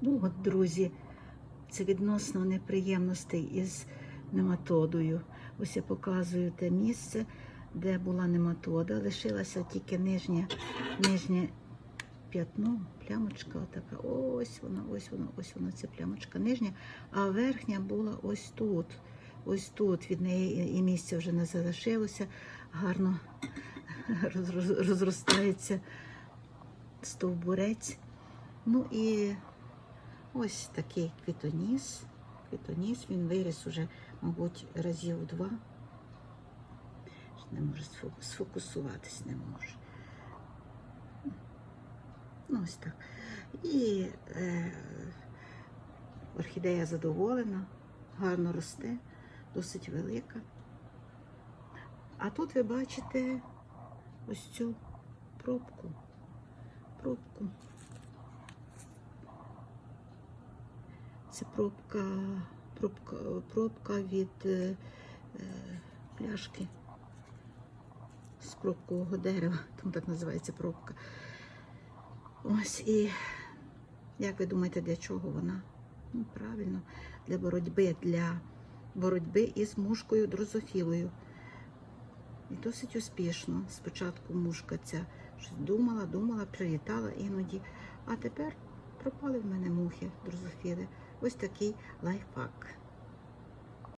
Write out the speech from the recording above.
Ну от, друзі, це відносно неприємностей із нематодою. Ось я показую те місце, де була нематода. Лишилося тільки нижнє, нижнє п'ятно, плямочка отака. Ось вона, ось вона, ось вона, ця плямочка нижня, а верхня була ось тут. Ось тут від неї і місця вже не залишилося. Гарно розростається стовбурець. Ну і ось такий квітоніс. Квітоніс, він виріс уже, мабуть, разів два. Не може сфокусуватись, не може. Ну, ось так. І е, орхідея задоволена, гарно росте, досить велика. А тут ви бачите ось цю пробку. Пробку. Це пробка, пробка, пробка від е, е, пляшки з пробкового дерева, тому так називається пробка. Ось і як ви думаєте, для чого вона? Ну, правильно, для боротьби, для боротьби із мушкою дрозофілою. І досить успішно. Спочатку мушка ця щось думала, думала, прилітала іноді. А тепер пропали в мене мухи дрозофіли. Ось такий лайфхак.